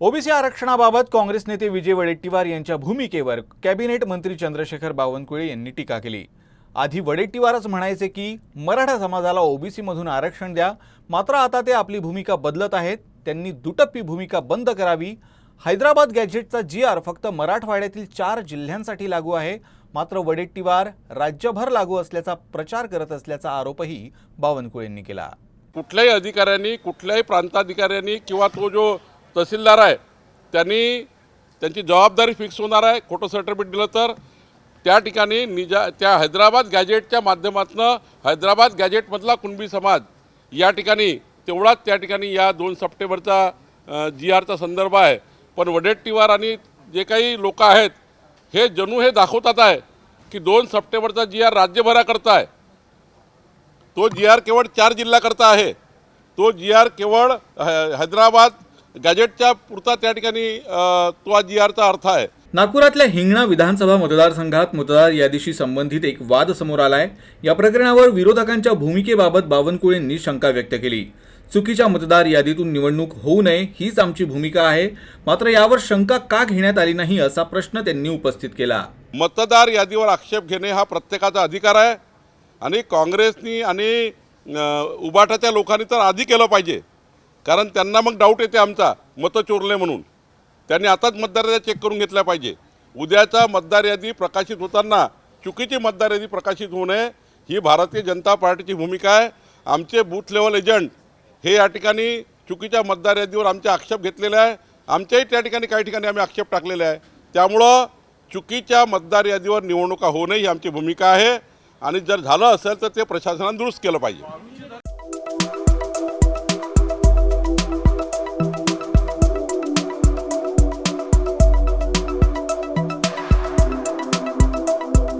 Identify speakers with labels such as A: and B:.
A: OBC आरक्षणाबाबत काँग्रेस नेते विजय वडेट्टीवार यांच्या भूमिकेवर कॅबिनेट मंत्री चंद्रशेखर बावनकुळे यांनी टीका केली. आधी वडेट्टीवारच म्हणायचे की मराठा समाजाला ओबीसीमधून आरक्षण द्या मात्र आता ते आपली भूमिका बदलत आहेत त्यांनी दुटप्पी भूमिका बंद करावी. हैदराबाद गॅजेटचा जी आर फक्त मराठवाड्यातील चार जिल्ह्यांसाठी लागू आहे मात्र वडेट्टीवार राज्यभर लागू असल्याचा प्रचार करत असल्याचा आरोपही बावनकुळेंनी केला.
B: कुठल्याही अधिकाऱ्यांनी कुठल्याही प्रांताधिकाऱ्यांनी किंवा तो जो तहसीलदार आहे त्यांनी त्यांची जबाबदारी फिक्स होणार आहे. खोटं सर्टिफिकेट दिलं तर त्या ठिकाणी निजा त्या हैदराबाद गॅजेटच्या माध्यमातून हैदराबाद गॅजेटमधला कुणबी समाज या ठिकाणी तेवढाच त्या ठिकाणी या दोन सप्टेंबरचा जी आरचा संदर्भ आहे. पण वडेट्टीवार आणि जे काही लोक आहेत हे जणू हे दाखवतात आहे की दोन सप्टेंबरचा जी आर राज्यभराकरता आहे तो जी आर केवळ चार जिल्ह्याकरता आहे. तो जी आर केवळ है- हैदराबाद गॅजेटच्या पुरता त्या ठिकाणी तो जी आरचा अर्थ आहे.
A: नागपुरातल्या हिंगणा विधानसभा मतदारसंघात मतदार यादीशी संबंधित एक वाद समोर आलाय. या प्रकरणावर विरोधकांच्या भूमिकेबाबत बावनकुळेंनी शंका व्यक्त केली. चुकीच्या मतदार यादीतून निवडणूक होऊ नये हीच आमची भूमिका आहे. मात्र यावर शंका का घेण्यात आली नाही असा प्रश्न त्यांनी उपस्थित केला.
B: मतदार यादीवर आक्षेप घेणे हा प्रत्येकाचा अधिकार आहे. आणि काँग्रेसनी आणि उबाटाच्या लोकांनी तर आधी केलं पाहिजे. कारण त्यांना मग डाऊट येते आमचा. मतं चोरले म्हणून. त्यांनी आताच मतदार याद्या चेक करून घेतल्या पाहिजे. उद्याचा मतदार यादी प्रकाशित होताना चुकीची मतदार यादी प्रकाशित होऊ नये. ही भारतीय जनता पार्टीची भूमिका आहे. आमचे बूथ लेवल एजंट हे या ठिकाणी चुकीच्या मतदार यादीवर आमचे आक्षेप घेतलेले आहे. आमच्याही त्या ठिकाणी काही ठिकाणी आम्ही आक्षेप टाकलेले आहे. त्यामुळं चुकीच्या मतदार यादीवर निवडणुका होणं ही आमची भूमिका आहे. आणि जर झालं असेल तर ते प्रशासनानं दुरुस्त केलं पाहिजे.